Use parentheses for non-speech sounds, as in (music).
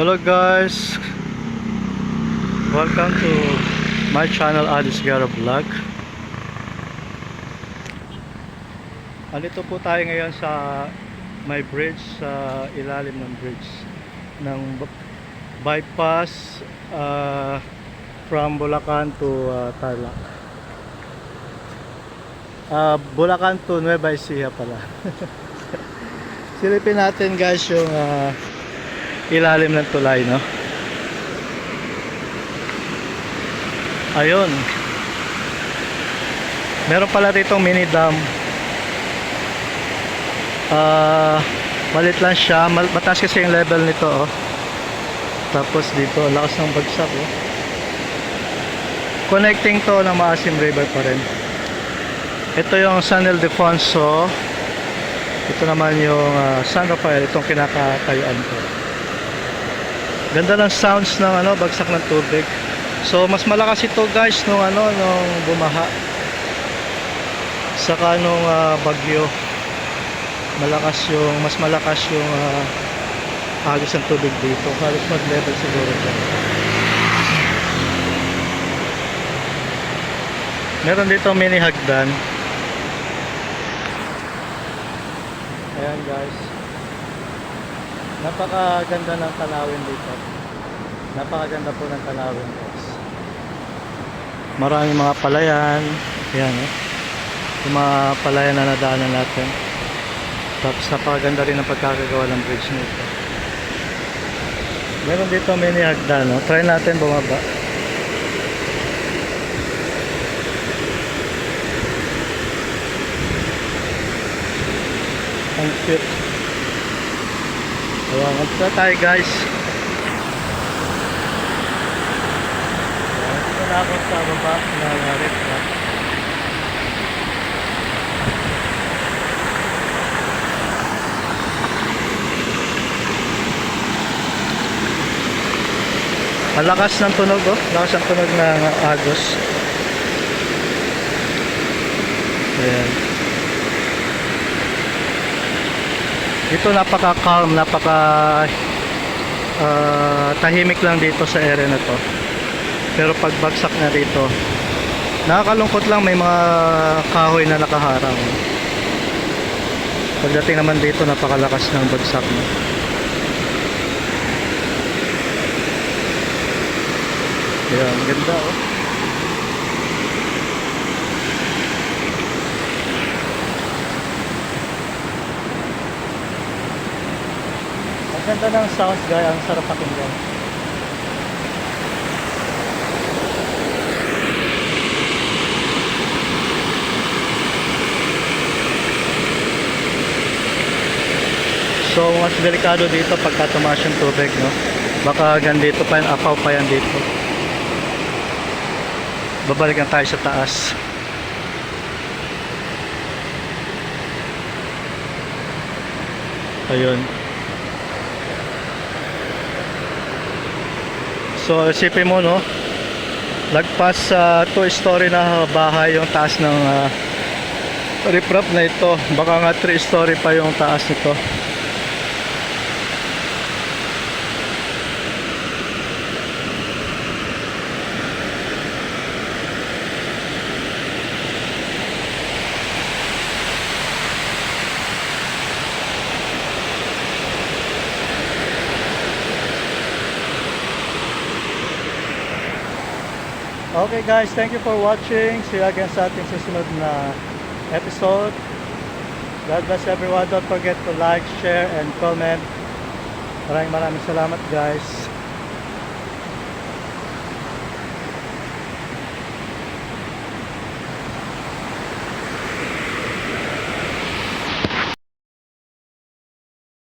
Hello guys. Welcome to my channel Alice Gara Vlog. Andito po tayo ngayon sa may bridge sa ilalim ng bridge ng bypass uh, from Bulacan to uh, Tarlac. Uh, Bulacan to Nueva Ecija pala. (laughs) Silipin natin guys yung uh, ilalim ng tulay, no? Ayun. Meron pala ditong mini dam. Ah, malit lang siya. Mal- Mataas kasi yung level nito, oh. Tapos dito, lakas ng bagsak, oh. Connecting to ng Maasim River pa rin. Ito yung San Ildefonso. Ito naman yung ah, San Rafael, itong kinakatayuan ko. Ganda ng sounds ng ano, bagsak ng tubig. So mas malakas ito guys nung ano nung bumaha. Saka nung ah, bagyo. Malakas yung mas malakas yung uh, agos ng tubig dito. Halos mag-level siguro ito. Meron dito mini hagdan. Ayan guys. Napakaganda ng tanawin dito. Napakaganda po ng tanawin guys. Maraming mga palayan. Ayan eh. Yung mga palayan na nadaanan natin. Tapos napakaganda rin ang pagkakagawa ng bridge nito. Meron dito mini hagdan. No? Try natin bumaba. Ang cute. Ayan, magpunta tayo guys. Dito na ako sa baba ng restaurant. Ang lakas ng tunog oh. Lakas ng tunog ng agos. Ayan. Dito napaka calm, napaka ah, tahimik lang dito sa area na to. Pero pag bagsak na dito, nakakalungkot lang may mga kahoy na nakaharang. Pagdating naman dito, napakalakas ng bagsak na. Ayan, ganda oh. Ganda ng sounds guys, ang sarap pakinggan. So mas delikado dito pagka tumaas yung tubig, no? Baka gandito pa yan, apaw pa yan dito. Babalikan tayo sa taas. Ayun. So, isipin mo, no? Lagpas sa two-story na bahay yung taas ng uh, riprap na ito. Baka nga three-story pa yung taas nito. Okay guys, thank you for watching. See you again sa ating susunod na episode. God bless everyone. Don't forget to like, share, and comment. Maraming maraming salamat guys.